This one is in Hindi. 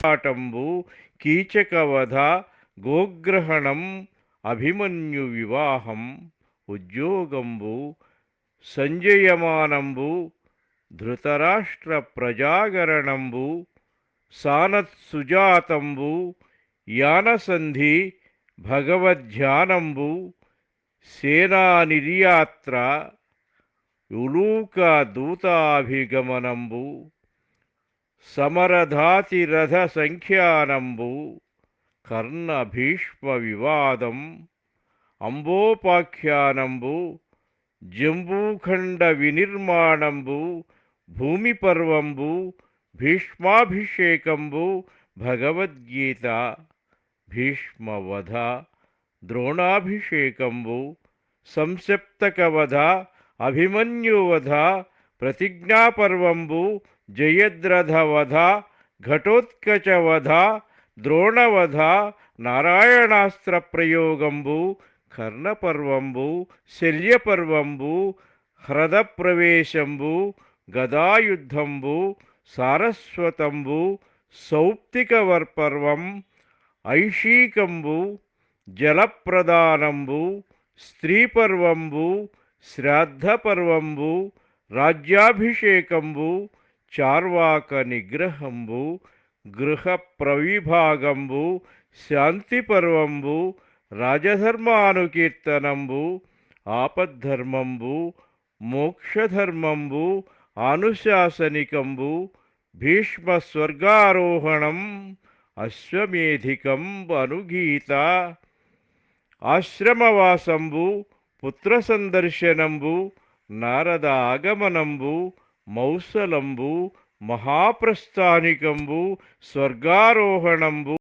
ఆటంబు కీచకవధ గోగ్రహణం అభిమన్యు వివాహం ఉద్యోగంబు సంజయమానంబు ధృతరాష్ట్ర ప్రజాగరణంబు సానత్సుజాతంబు యానసంధి భగవద్ధ్యానంబు సేనానిర్యాత్ర ఉలూక దూతాభిగమనంబు समरधातिरथ समरधातिरथसङ्ख्यानम्बु कर्णभीष्मविवादम् अम्बोपाख्यानम्बु जम्बूखण्डविनिर्माणम्बु भूमिपर्वम्बु भीष्माभिषेकम्बु भगवद्गीता भीष्मवध द्रोणाभिषेकम्बु संसप्तकवध अभिमन्युवध प्रतिज्ञापर्वम्बु భీష్మవధ ద్రోణాభిషేకంబు సంసప్తకవధ అభిమన్యువధ ప్రతిజ్ఞాపర్వంబు జయద్రథవధ ఘటోత్కచవధ ద్రోణవధ నారాయణాస్త్ర ప్రయోగంబు కర్ణపర్వంబు శల్యపర్వంబు హ్రదప్రవేశంబు గదాయుద్ధంబు సారస్వతంబు సౌప్తికవర్పర్వం ఐషీకంబు జలప్రదానంబు స్త్రీపర్వంబు శ్రాద్ధపర్వంబు రాజ్యాభిషేకంబు చార్వాక నిగ్రహంబు గృహ ప్రవిభాగంబు శాంతిపర్వంబు రాజధర్మానుకీర్తనంబు ఆపద్ధర్మంబు మోక్షధర్మంబు ఆనుశాసనికంబు భీష్మ స్వర్గారోహణం అశ్వమేధికం అనుగీత ఆశ్రమవాసంబు పుత్ర సందర్శనంబు నారద ఆగమనంబు మౌసలంబు మహాప్రస్థానికంబు స్వర్గారోహణంబు.